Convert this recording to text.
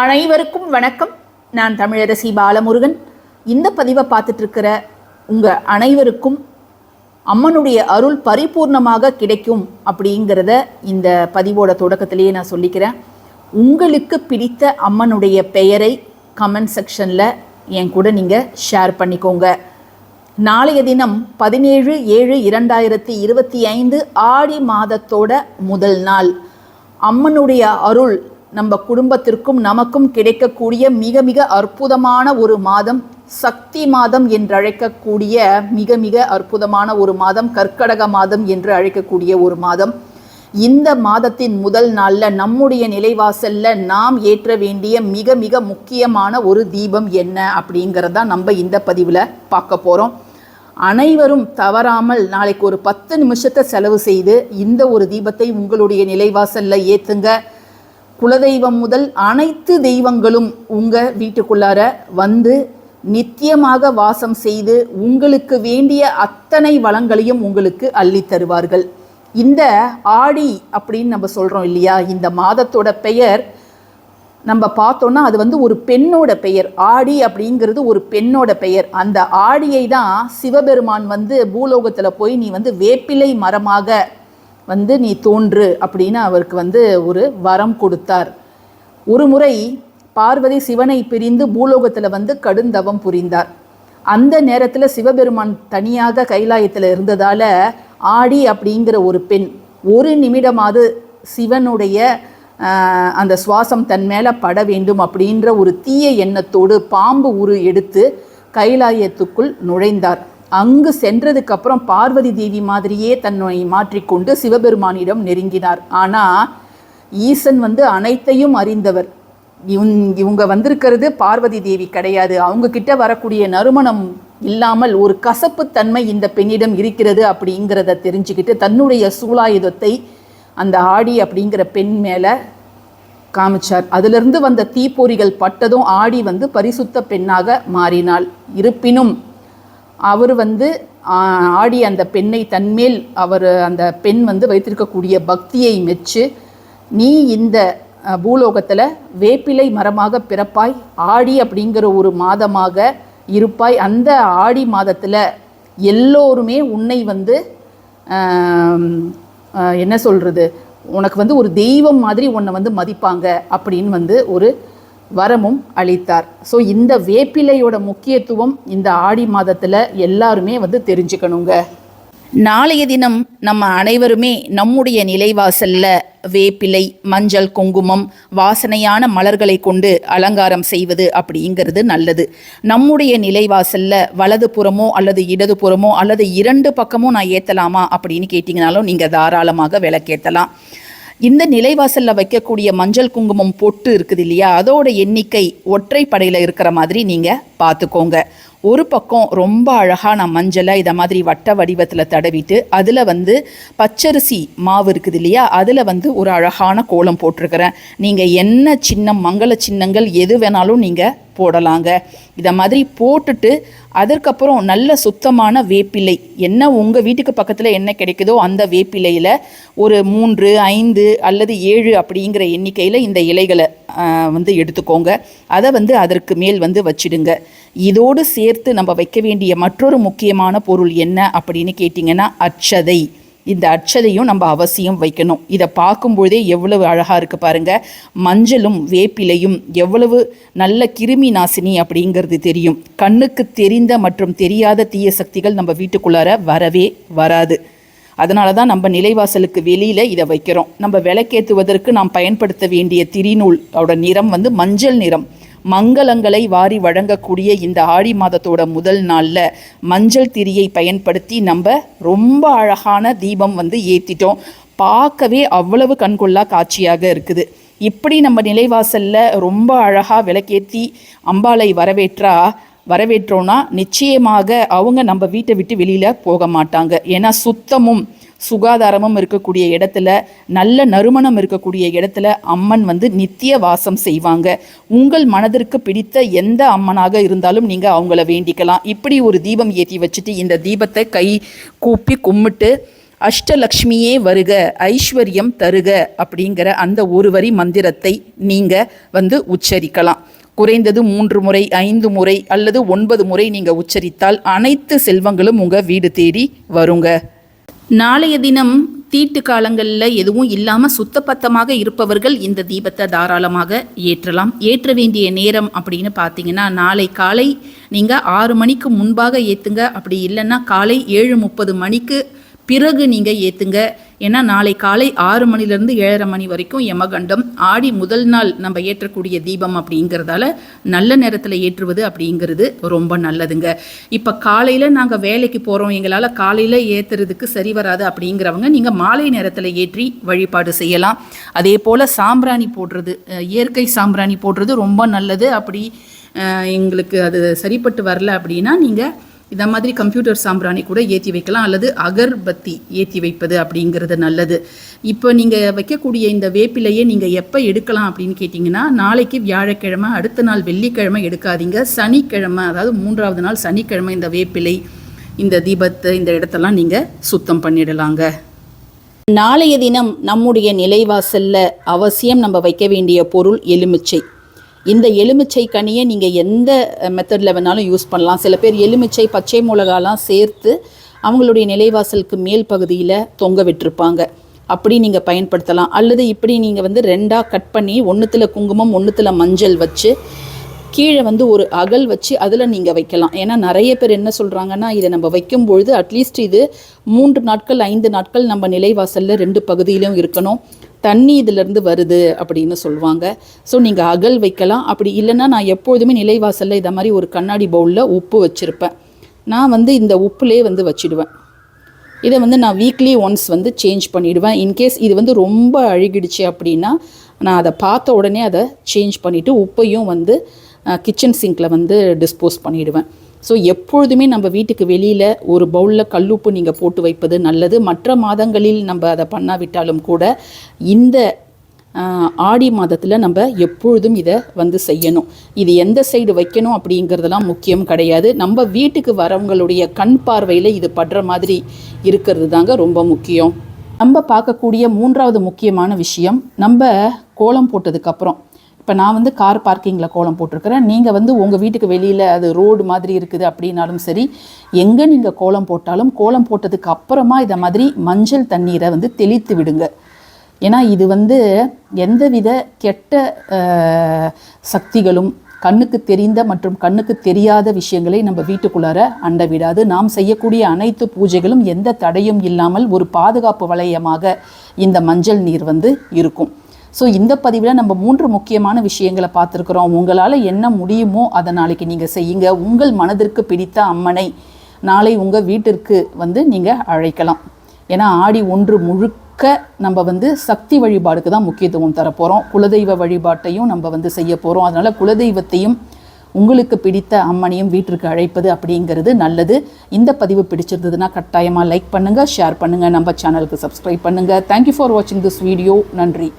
அனைவருக்கும் வணக்கம். நான் தமிழரசி பாலமுருகன். இந்த பதிவை பார்த்துட்ருக்கிற உங்கள் அனைவருக்கும் அம்மனுடைய அருள் பரிபூர்ணமாக கிடைக்கும் அப்படிங்கிறத இந்த பதிவோட தொடக்கத்திலேயே நான் சொல்லிக்கிறேன். உங்களுக்கு பிடித்த அம்மனுடைய பெயரை கமெண்ட் செக்ஷனில் என் கூட நீங்கள் ஷேர் பண்ணிக்கோங்க. நாளைய தினம் பதினேழு ஏழு இரண்டாயிரத்தி இருபத்தி ஐந்து ஆடி மாதத்தோட முதல் நாள். அம்மனுடைய அருள் நம்ம குடும்பத்திற்கும் நமக்கும் கிடைக்கக்கூடிய மிக மிக அற்புதமான ஒரு மாதம் சக்தி மாதம் என்று அழைக்கக்கூடிய மிக மிக அற்புதமான ஒரு மாதம் கற்கடக மாதம் என்று அழைக்கக்கூடிய ஒரு மாதம். இந்த மாதத்தின் முதல் நாளில் நம்முடைய நிலைவாசல்ல நாம் ஏற்ற வேண்டிய மிக மிக முக்கியமான ஒரு தீபம் என்ன அப்படிங்கிறதான் நம்ம இந்த பதிவில் பார்க்க போகிறோம் அனைவரும் தவறாமல் நாளைக்கு ஒரு பத்து நிமிஷத்தை செலவு செய்து இந்த ஒரு தீபத்தை உங்களுடைய நிலைவாசல்ல ஏற்றுங்க குலதெய்வம் முதல் அனைத்து தெய்வங்களும் உங்கள் வீட்டுக்குள்ளார வந்து நித்தியமாக வாசம் செய்து உங்களுக்கு வேண்டிய அத்தனை வளங்களையும் உங்களுக்கு அள்ளி தருவார்கள். இந்த ஆடி அப்படின்னு நம்ம சொல்கிறோம் இல்லையா? இந்த மாதத்தோட பெயர் நம்ம பார்த்தோன்னா அது வந்து ஒரு பெண்ணோட பெயர். ஆடி அப்படிங்கிறது ஒரு பெண்ணோட பெயர். அந்த ஆடியை தான் சிவபெருமான் வந்து பூலோகத்தில் போய் நீ வந்து வேப்பிலை மரமாக வந்து நீ தோன்று அப்படின்னு அவருக்கு வந்து ஒரு வரம் கொடுத்தார். ஒரு முறை பார்வதி சிவனை பிரிந்து பூலோகத்தில் வந்து கடுந்தவம் புரிந்தார். அந்த நேரத்தில் சிவபெருமான் தனியாக கைலாயத்தில் இருந்ததால் ஆடி அப்படிங்கிற ஒரு பெண் ஒரு நிமிடமாவது சிவனுடைய அந்த சுவாசம் தன் மேலே பட வேண்டும் அப்படின்ற ஒரு தீய எண்ணத்தோடு பாம்பு உரு எடுத்து கைலாயத்துக்குள் நுழைந்தார். அங்கு சென்றதுக்கு அப்புறம் பார்வதி தேவி மாதிரியே தன்னை மாற்றிக்கொண்டு சிவபெருமானிடம் நெருங்கினார். ஆனால் ஈசன் வந்து அனைத்தையும் அறிந்தவர். இவன் இவங்க வந்திருக்கிறது பார்வதி தேவி கிடையாது. அவங்க கிட்ட வரக்கூடிய நறுமணம் இல்லாமல் ஒரு கசப்புத்தன்மை இந்த பெண்ணிடம் இருக்கிறது அப்படிங்கிறத தெரிஞ்சுக்கிட்டு தன்னுடைய சூலாயுதத்தை அந்த ஆடி அப்படிங்கிற பெண் மேலே காமிச்சார். அதிலிருந்து வந்த தீப்பொறிகள் பட்டதும் ஆடி வந்து பரிசுத்த பெண்ணாக மாறினாள். இருப்பினும் அவர் வந்து ஆடி அந்த பெண்ணை தன்மேல் அவர் அந்த பெண் வந்து வைத்திருக்கக்கூடிய பக்தியை மெச்சு நீ இந்த பூலோகத்தில் வேப்பிலை மரமாக பிறப்பாய் ஆடி அப்படிங்கிற ஒரு மாதமாக இருப்பாய். அந்த ஆடி மாதத்தில் எல்லோருமே உன்னை வந்து என்ன சொல்கிறது உனக்கு வந்து ஒரு தெய்வம் மாதிரி உன்னை வந்து மதிப்பாங்க அப்படின்னு வந்து ஒரு வரமும் அளித்தார். ஸோ இந்த வேப்பிலையோட முக்கியத்துவம் இந்த ஆடி மாதத்தில் எல்லாருமே வந்து தெரிஞ்சுக்கணுங்க. நாளைய தினம் நம்ம அனைவருமே நம்முடைய நிலைவாசல்ல வேப்பிலை மஞ்சள் குங்குமம் வாசனையான மலர்களை கொண்டு அலங்காரம் செய்வது அப்படிங்கிறது நல்லது. நம்முடைய நிலைவாசல்ல வலது புறமோ அல்லது இடது புறமோ அல்லது இரண்டு பக்கமோ நான் ஏற்றலாமா அப்படின்னு கேட்டிங்கனாலும் நீங்கள் தாராளமாக விளக்கேற்றலாம் இந்த நிலைவாசலில் வைக்கக்கூடிய மஞ்சள் குங்குமம் பொட்டு இருக்குது இல்லையா? அதோட எண்ணிக்கை ஒற்றைப்படையில் இருக்கிற மாதிரி நீங்கள் பார்த்துக்கோங்க. ஒரு பக்கம் ரொம்ப அழகாக நான் மஞ்சளை இதை மாதிரி வட்ட வடிவத்தில் தடவிட்டு அதில் வந்து பச்சரிசி மாவு இருக்குது இல்லையா? அதில் வந்து ஒரு அழகான கோலம் போட்டிருக்கிறேன். நீங்கள் என்ன சின்னம் மங்கள சின்னங்கள் எது வேணாலும் நீங்கள் போடலாங்க. இதை மாதிரி போட்டுட்டு அதற்கப்புறம் நல்ல சுத்தமான வேப்பிலை. என்ன உங்கள் வீட்டுக்கு பக்கத்தில் என்ன கிடைக்குதோ அந்த வேப்பிலையில் ஒரு மூன்று ஐந்து அல்லது ஏழு அப்படிங்கிற எண்ணிக்கையில் இந்த இலைகளை வந்து எடுத்துக்கோங்க. அதை வந்து அதற்கு மேல் வந்து வச்சிடுங்க. இதோடு சேர்த்து நம்ம வைக்க வேண்டிய மற்றொரு முக்கியமான பொருள் என்ன அப்படின்னு கேட்டிங்கன்னா அச்சதை இந்த அச்சதையும் நம்ம அவசியம் வைக்கணும். இதை பார்க்கும்பொழுதே எவ்வளவு அழகாக இருக்குது பாருங்கள் மஞ்சளும் வேப்பிலையும் எவ்வளவு நல்ல கிருமி நாசினி அப்படிங்கிறது தெரியும். கண்ணுக்கு தெரிந்த மற்றும் தெரியாத தீய சக்திகள் நம்ம வீட்டுக்குள்ளார வரவே வராது. அதனால தான் நம்ம நிலைவாசலுக்கு வெளியில் இதை வைக்கிறோம். நம்ம விளக்கேற்றுவதற்கு நாம் பயன்படுத்த வேண்டிய திரிநூல் நிறம் வந்து மஞ்சள் நிறம். மங்களங்களை வாரி வழங்கக்கூடிய இந்த ஆடி மாதத்தோட முதல் நாளில் மஞ்சள் திரியை பயன்படுத்தி நம்ம ரொம்ப அழகான தீபம் வந்து ஏற்றிட்டோம் பார்க்கவே அவ்வளவு கண்கொள்ளா காட்சியாக இருக்குது. இப்படி நம்ம நிலைவாசலில் ரொம்ப அழகாக விளக்கேற்றி அம்பாளை வரவேற்றா வரவேற்றோன்னா நிச்சயமாக அவங்க நம்ம வீட்டை விட்டு வெளியில் போக மாட்டாங்க. ஏன்னா சுத்தமும் சுகாதாரமும் இருக்கக்கூடிய இடத்துல நல்ல நறுமணம் இருக்கக்கூடிய இடத்துல அம்மன் வந்து நித்திய வாசம் செய்வாங்க. உங்கள் மனதிற்கு பிடித்த எந்த அம்மனாக இருந்தாலும் நீங்கள் அவங்கள வேண்டிக்கலாம். இப்படி ஒரு தீபம் ஏற்றி வச்சுட்டு இந்த தீபத்தை கை கூப்பி கும்பிட்டு அஷ்டலக்ஷ்மியே வருக ஐஸ்வர்யம் தருக அப்படிங்கிற அந்த ஒரு வரி மந்திரத்தை நீங்கள் வந்து உச்சரிக்கலாம். குறைந்தது மூன்று முறை ஐந்து முறை அல்லது ஒன்பது முறை நீங்கள் உச்சரித்தால் அனைத்து செல்வங்களும் உங்கள் வீடு தேடி வருங்க. நாளைய தினம் தீட்டு காலங்களில் எதுவும் இல்லாமல் சுத்தப்பத்தமாக இருப்பவர்கள் இந்த தீபத்தை தாராளமாக ஏற்றலாம். ஏற்ற வேண்டிய நேரம் அப்படின்னு பார்த்தீங்கன்னா நாளை காலை நீங்கள் ஆறு மணிக்கு முன்பாக ஏற்றுங்க அப்படி இல்லைன்னா காலை ஏழு முப்பது மணிக்கு பிறகு நீங்கள் ஏற்றுங்க ஏன்னா நாளை காலை ஆறு மணிலேருந்து ஏழரை மணி வரைக்கும் யமகண்டம் ஆடி முதல் நாள் நம்ம ஏற்றக்கூடிய தீபம் அப்படிங்கிறதால நல்ல நேரத்தில் ஏற்றுவது அப்படிங்கிறது ரொம்ப நல்லதுங்க. இப்போ காலையில் நாங்கள் வேலைக்கு போகிறோம் எங்களால் காலையில் ஏற்றுறதுக்கு சரி வராது அப்படிங்கிறவங்க நீங்கள் மாலை நேரத்தில் ஏற்றி வழிபாடு செய்யலாம். அதே போல் சாம்பிராணி போடுறது இயற்கை சாம்பிராணி போடுறது ரொம்ப நல்லது. அப்படி எங்களுக்கு அது சரிப்பட்டு வரல அப்படின்னா நீங்கள் இந்த மாதிரி கம்ப்யூட்டர் சாம்பிராணி கூட ஏற்றி வைக்கலாம் அல்லது அகர்பத்தி ஏற்றி வைப்பது அப்படிங்கிறது நல்லது. இப்போ நீங்கள் வைக்கக்கூடிய இந்த வேப்பிலையை நீங்கள் எப்போ எடுக்கலாம் அப்படின்னு கேட்டிங்கன்னா நாளைக்கு வியாழக்கிழமை அடுத்த நாள் வெள்ளிக்கிழமை எடுக்காதீங்க. சனிக்கிழமை அதாவது மூன்றாவது நாள் சனிக்கிழமை இந்த வேப்பிலை இந்த தீபத்தை இந்த இடத்தெல்லாம் நீங்கள் சுத்தம் பண்ணிடலாங்க. நாளைய தினம் நம்முடைய நிலைவாசல்ல அவசியம் நம்ம வைக்க வேண்டிய பொருள் எலுமிச்சை. இந்த எலுமிச்சை கனியை நீங்கள் எந்த மெத்தடில் வேணாலும் யூஸ் பண்ணலாம். சில பேர் எலுமிச்சை பச்சை மிளகாலாம் சேர்த்து அவங்களுடைய நிலைவாசலுக்கு மேல் பகுதியில் தொங்க விட்டிருப்பாங்க. அப்படி நீங்கள் பயன்படுத்தலாம். அல்லது இப்படி நீங்கள் வந்து ரெண்டாக கட் பண்ணி ஒன்றுத்தில் குங்குமம் ஒன்றுத்தில் மஞ்சள் வச்சு கீழே வந்து ஒரு அகல் வச்சு அதில் நீங்கள் வைக்கலாம். ஏன்னா நிறைய பேர் என்ன சொல்கிறாங்கன்னா இதை நம்ம வைக்கும் பொழுது அட்லீஸ்ட் இது மூன்று நாட்கள் ஐந்து நாட்கள் நம்ம நிலைவாசலில் ரெண்டு பகுதியிலும் இருக்கணும். தண்ணி இதிலேருந்து வருது அப்படின்னு சொல்லுவாங்க. ஸோ நீங்கள் அகல் வைக்கலாம். அப்படி இல்லைன்னா நான் எப்பொழுதுமே நிலைவாசலில் இதை மாதிரி ஒரு கண்ணாடி பவுலில் உப்பு வச்சுருப்பேன். நான் வந்து இந்த உப்புலே வந்து வச்சிடுவேன். இதை வந்து நான் வீக்லி ஒன்ஸ் வந்து சேஞ்ச் பண்ணிவிடுவேன் இன்கேஸ் இது வந்து ரொம்ப அழுகிடுச்சு அப்படின்னா நான் அதை பார்த்த உடனே அதை சேஞ்ச் பண்ணிவிட்டு உப்பையும் வந்து கிச்சன் சிங்கில் வந்து டிஸ்போஸ் பண்ணிவிடுவேன் ஸோ எப்பொழுதுமே நம்ம வீட்டுக்கு வெளியில் ஒரு பவுலில் கல்லுப்பு நீங்கள் போட்டு வைப்பது நல்லது. மற்ற மாதங்களில் நம்ம அதை பண்ணாவிட்டாலும் கூட இந்த ஆடி மாதத்தில் நம்ம எப்பொழுதும் இதை வந்து செய்யணும். இது எந்த சைடு வைக்கணும் அப்படிங்கிறதெல்லாம் முக்கியம் கிடையாது. நம்ம வீட்டுக்கு வரவங்களுடைய கண் பார்வையில் இது படுற மாதிரி இருக்கிறது தாங்க ரொம்ப முக்கியம். நம்ம பார்க்கக்கூடிய மூன்றாவது முக்கியமான விஷயம் நம்ம கோலம் போட்டதுக்கப்புறம் இப்போ நான் வந்து கார் பார்க்கிங்கில் கோலம் போட்டிருக்கிறேன். நீங்கள் வந்து உங்கள் வீட்டுக்கு வெளியில் அது ரோடு மாதிரி இருக்குது அப்படின்னாலும் சரி எங்கே நீங்கள் கோலம் போட்டாலும் கோலம் போட்டதுக்கு அப்புறமா இதை மாதிரி மஞ்சள் தண்ணீரை வந்து தெளித்து விடுங்க. ஏன்னா இது வந்து எந்தவித கெட்ட சக்திகளும் கண்ணுக்கு தெரிந்த மற்றும் கண்ணுக்கு தெரியாத விஷயங்களை நம்ம வீட்டுக்குள்ளார அண்ட விடாது. நாம் செய்யக்கூடிய அனைத்து பூஜைகளும் எந்த தடையும் இல்லாமல் ஒரு பாதுகாப்பு வளையமாக இந்த மஞ்சள் நீர் வந்து இருக்கும். ஸோ இந்த பதிவில் நம்ம மூன்று முக்கியமான விஷயங்களை பார்த்துருக்குறோம். உங்களால் என்ன முடியுமோ அதை நாளைக்கு நீங்கள் செய்யுங்க. உங்கள் மனதிற்கு பிடித்த அம்மனை நாளை உங்கள் வீட்டிற்கு வந்து நீங்கள் அழைக்கலாம். ஏன்னா ஆடி ஒன்று முழுக்க நம்ம வந்து சக்தி வழிபாடுக்கு தான் முக்கியத்துவம் தரப்போகிறோம் குலதெய்வ வழிபாட்டையும் நம்ம வந்து செய்ய போகிறோம் அதனால் குலதெய்வத்தையும் உங்களுக்கு பிடித்த அம்மனையும் வீட்டிற்கு அழைப்பது அப்படிங்கிறது நல்லது. இந்த பதிவு பிடிச்சிருந்ததுன்னா கட்டாயமாக லைக் பண்ணுங்கள் ஷேர் பண்ணுங்கள் நம்ம சேனலுக்கு சப்ஸ்கிரைப் பண்ணுங்கள் தேங்க்யூ ஃபார் வாட்சிங் திஸ் வீடியோ நன்றி.